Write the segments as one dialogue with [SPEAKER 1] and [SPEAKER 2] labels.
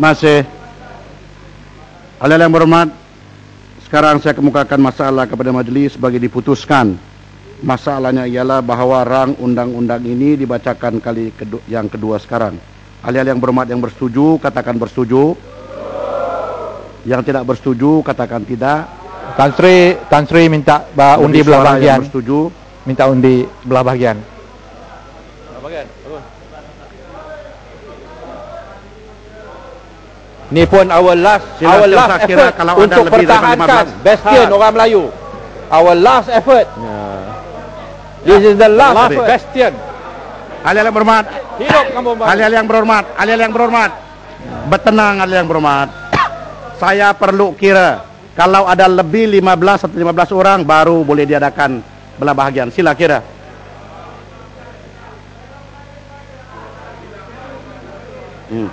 [SPEAKER 1] Masih. Hal yang berhormat, sekarang saya kemukakan masalah kepada majlis bagi diputuskan. Masalahnya ialah bahawa rang undang-undang ini dibacakan kali kedua, yang kedua sekarang. Ahli-ahli yang berhormat yang bersetuju, katakan bersetuju. Yang tidak bersetuju, katakan tidak.
[SPEAKER 2] Tan Sri, Tan Sri minta undi belah bahagian.
[SPEAKER 1] Yang bersetuju.
[SPEAKER 2] Minta undi belah bahagian. Ni pun our last
[SPEAKER 1] Sila
[SPEAKER 2] our last effort
[SPEAKER 1] kalau ada
[SPEAKER 2] untuk
[SPEAKER 1] lebih
[SPEAKER 2] pertahankan
[SPEAKER 1] 15.
[SPEAKER 2] bastion
[SPEAKER 1] Ha.
[SPEAKER 2] orang Melayu. Our last effort. This is the last,
[SPEAKER 1] Last
[SPEAKER 2] effort. bastion.
[SPEAKER 1] Ahli-ahli yang berhormat,
[SPEAKER 2] Hidup kampung baru.
[SPEAKER 1] ahli-ahli yang berhormat, ahli-ahli yang berhormat. Bertenang ahli yang berhormat. Saya perlu kira kalau ada lebih 15 atau 15 orang baru boleh diadakan belah bahagian. Sila kira. Hmm.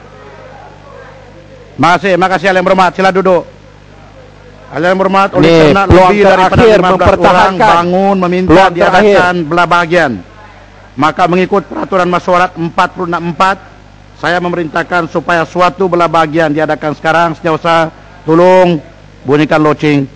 [SPEAKER 1] Makasih, makasih ahli yang berhormat. Sila duduk. Ahli yang berhormat oleh
[SPEAKER 2] peluang
[SPEAKER 1] lebih daripada
[SPEAKER 2] terakhir
[SPEAKER 1] 15 orang
[SPEAKER 2] mempertahankan.
[SPEAKER 1] bangun meminta diadakan belah bahagian. Maka mengikut peraturan masyarakat 464 saya memerintahkan supaya suatu belah bahagian diadakan sekarang sejauh tolong bunyikan loceng.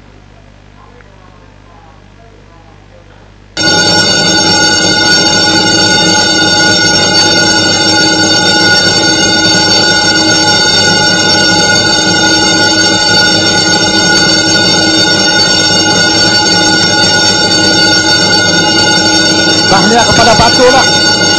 [SPEAKER 2] Tahniah kepada Batu lah.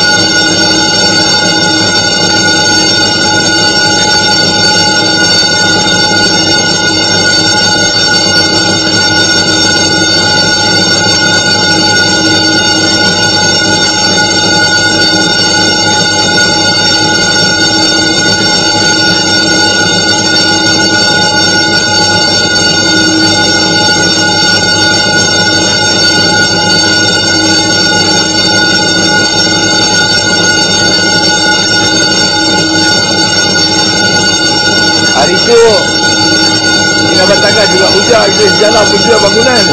[SPEAKER 3] Di jalan bangunan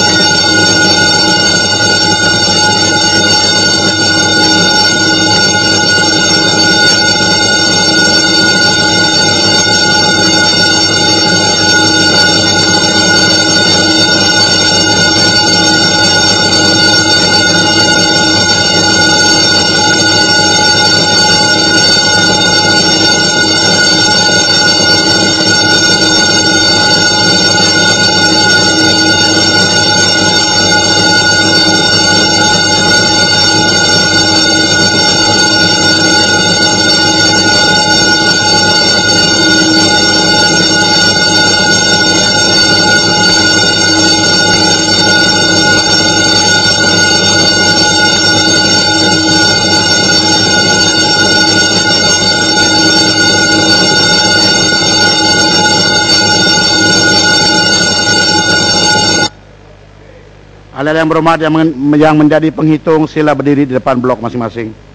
[SPEAKER 1] yang berhormat yang, men- yang menjadi penghitung sila berdiri di depan blok masing-masing.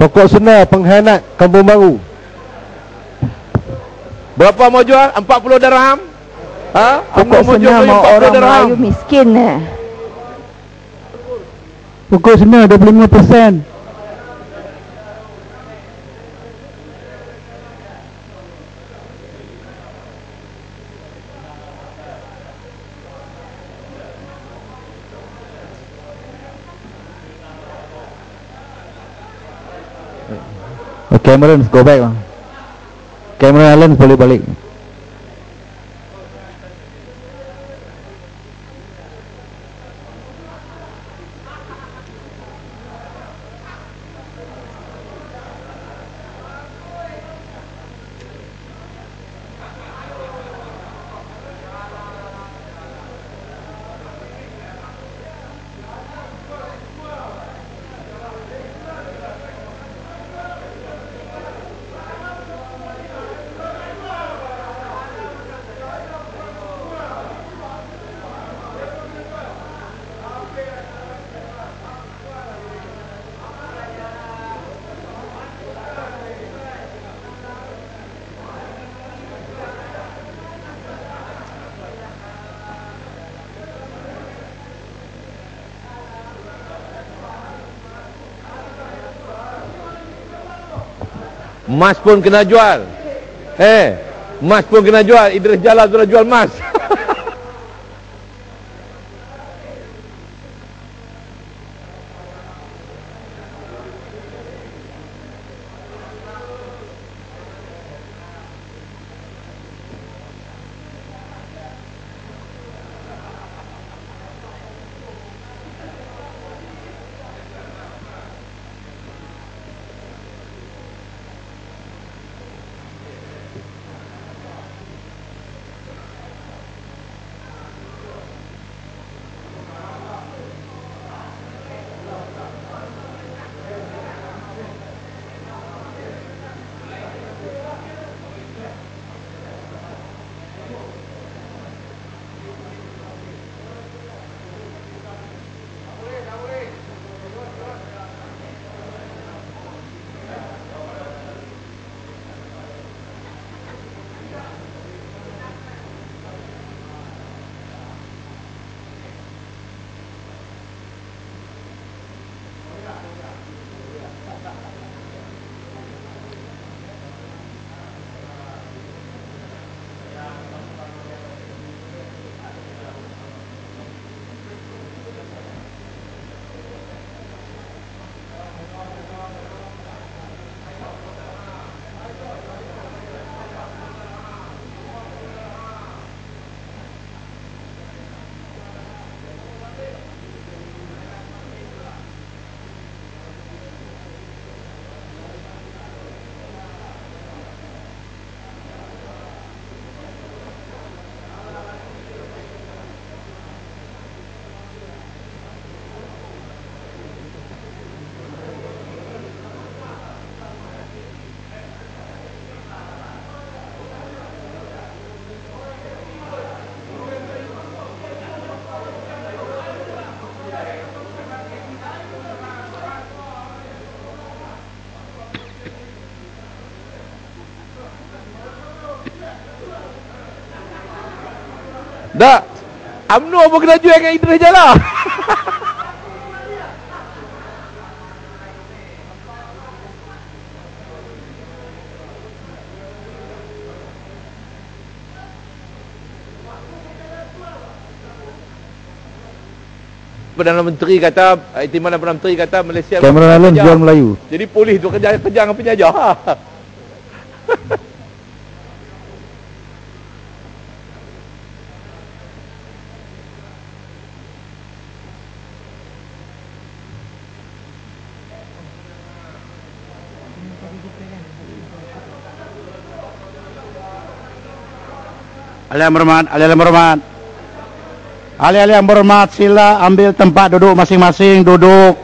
[SPEAKER 4] Pokok Sena pengkhianat Kampung Baru.
[SPEAKER 3] Berapa mau jual? 40 dirham? Ha?
[SPEAKER 5] Pokok
[SPEAKER 3] Amno
[SPEAKER 5] Sena mau orang Melayu miskin eh.
[SPEAKER 6] Pokok Sena 25%.
[SPEAKER 4] Cameron go back bang. Cameron Allen boleh balik.
[SPEAKER 3] Mas pun kena jual. Eh, mas pun kena jual. Idris Jalal sudah jual mas. Dah. UMNO pun kena jual dengan Idris Jalal. Perdana Menteri kata, Timbalan Perdana Menteri kata Malaysia
[SPEAKER 4] Cameron Allen
[SPEAKER 3] kerja.
[SPEAKER 4] jual Melayu.
[SPEAKER 3] Jadi polis tu kerja kerja dengan penjajah.
[SPEAKER 1] Ahli yang berhormat, ahli yang berhormat. Ahli-ahli yang berhormat, sila ambil tempat duduk masing-masing, duduk.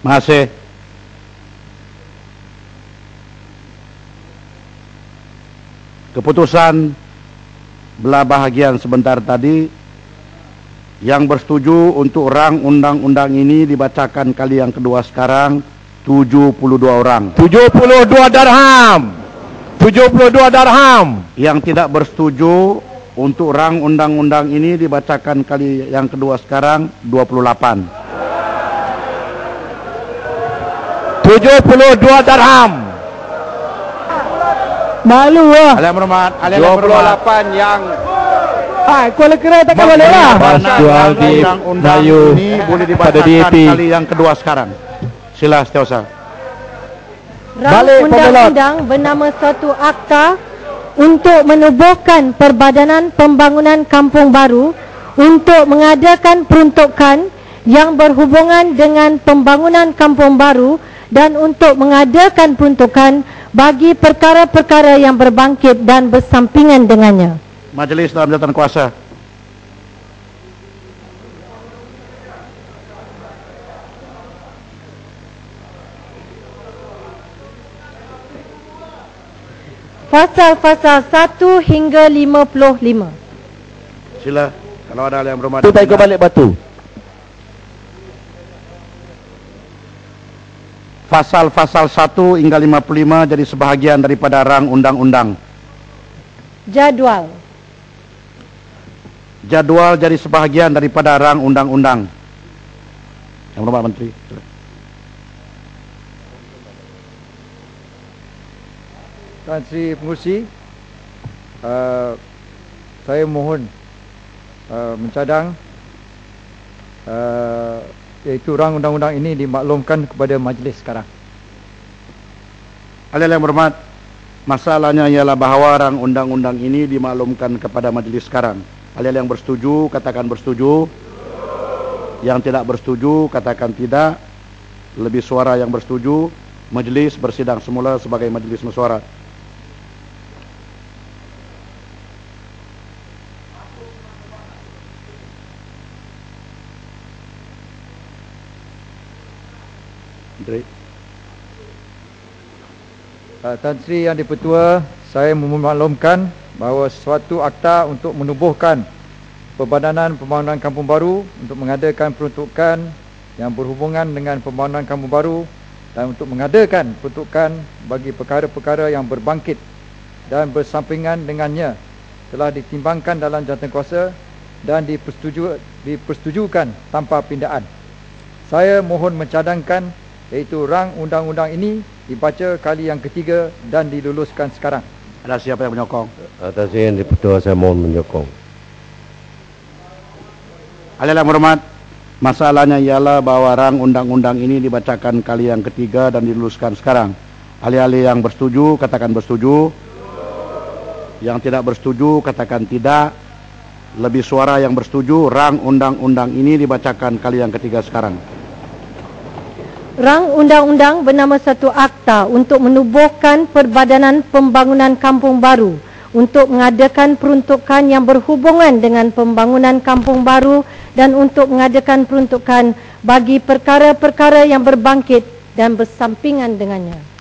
[SPEAKER 1] Masih. Keputusan belah bahagian sebentar tadi Yang bersetuju untuk rang undang-undang ini dibacakan kali yang kedua sekarang 72 orang.
[SPEAKER 2] 72 darham. 72 darham.
[SPEAKER 1] Yang tidak bersetuju untuk rang undang-undang ini dibacakan kali yang kedua sekarang 28.
[SPEAKER 2] 72 darham.
[SPEAKER 6] Malu lah.
[SPEAKER 1] Alam hormat, alam hormat.
[SPEAKER 3] 28 yang
[SPEAKER 6] Ah, Kuala Kerai takkan boleh lah.
[SPEAKER 2] Pas jual di
[SPEAKER 1] undang-undang
[SPEAKER 2] Melayu
[SPEAKER 1] ini boleh
[SPEAKER 2] pada
[SPEAKER 1] dibacakan
[SPEAKER 2] DAP.
[SPEAKER 1] kali yang kedua sekarang. Sila Setiausaha.
[SPEAKER 2] Balik,
[SPEAKER 7] undang-undang bernama suatu akta untuk menubuhkan Perbadanan Pembangunan Kampung Baru untuk mengadakan peruntukan yang berhubungan dengan pembangunan kampung baru dan untuk mengadakan peruntukan bagi perkara-perkara yang berbangkit dan bersampingan dengannya.
[SPEAKER 1] Majlis dalam jawatan kuasa.
[SPEAKER 7] Fasal-fasal 1 hingga 55.
[SPEAKER 1] Sila. Kalau ada yang berhormat.
[SPEAKER 2] Tu tak ikut balik batu.
[SPEAKER 1] Fasal-fasal 1 hingga 55 jadi sebahagian daripada rang undang-undang.
[SPEAKER 7] Jadual.
[SPEAKER 1] Jadual jadi sebahagian daripada rang undang-undang. Yang berhormat Menteri. Sila.
[SPEAKER 8] Tuan Sri Pengurusi uh, Saya mohon uh, Mencadang uh, Iaitu rang undang-undang ini dimaklumkan kepada majlis sekarang
[SPEAKER 1] Alih yang berhormat, masalahnya ialah bahawa rang undang-undang ini dimaklumkan kepada majlis sekarang. Alih yang bersetuju, katakan bersetuju. Yang tidak bersetuju, katakan tidak. Lebih suara yang bersetuju, majlis bersidang semula sebagai majlis mesyuarat. Menteri.
[SPEAKER 8] uh, Tan Sri Yang Dipertua Saya memaklumkan bahawa suatu akta untuk menubuhkan Perbadanan Pembangunan Kampung Baru Untuk mengadakan peruntukan yang berhubungan dengan pembangunan kampung baru Dan untuk mengadakan peruntukan bagi perkara-perkara yang berbangkit Dan bersampingan dengannya Telah ditimbangkan dalam jawatankuasa Dan dipersetuju, dipersetujukan tanpa pindaan Saya mohon mencadangkan iaitu rang undang-undang ini dibaca kali yang ketiga dan diluluskan sekarang.
[SPEAKER 1] Ada siapa yang menyokong?
[SPEAKER 2] Atas yang dipertua saya mohon menyokong.
[SPEAKER 1] Alih yang berhormat, masalahnya ialah bahawa rang undang-undang ini dibacakan kali yang ketiga dan diluluskan sekarang. Alih-alih yang bersetuju, katakan bersetuju. Yang tidak bersetuju, katakan tidak. Lebih suara yang bersetuju, rang undang-undang ini dibacakan kali yang ketiga sekarang.
[SPEAKER 7] Rang undang-undang bernama satu akta untuk menubuhkan Perbadanan Pembangunan Kampung Baru untuk mengadakan peruntukan yang berhubungan dengan pembangunan kampung baru dan untuk mengadakan peruntukan bagi perkara-perkara yang berbangkit dan bersampingan dengannya.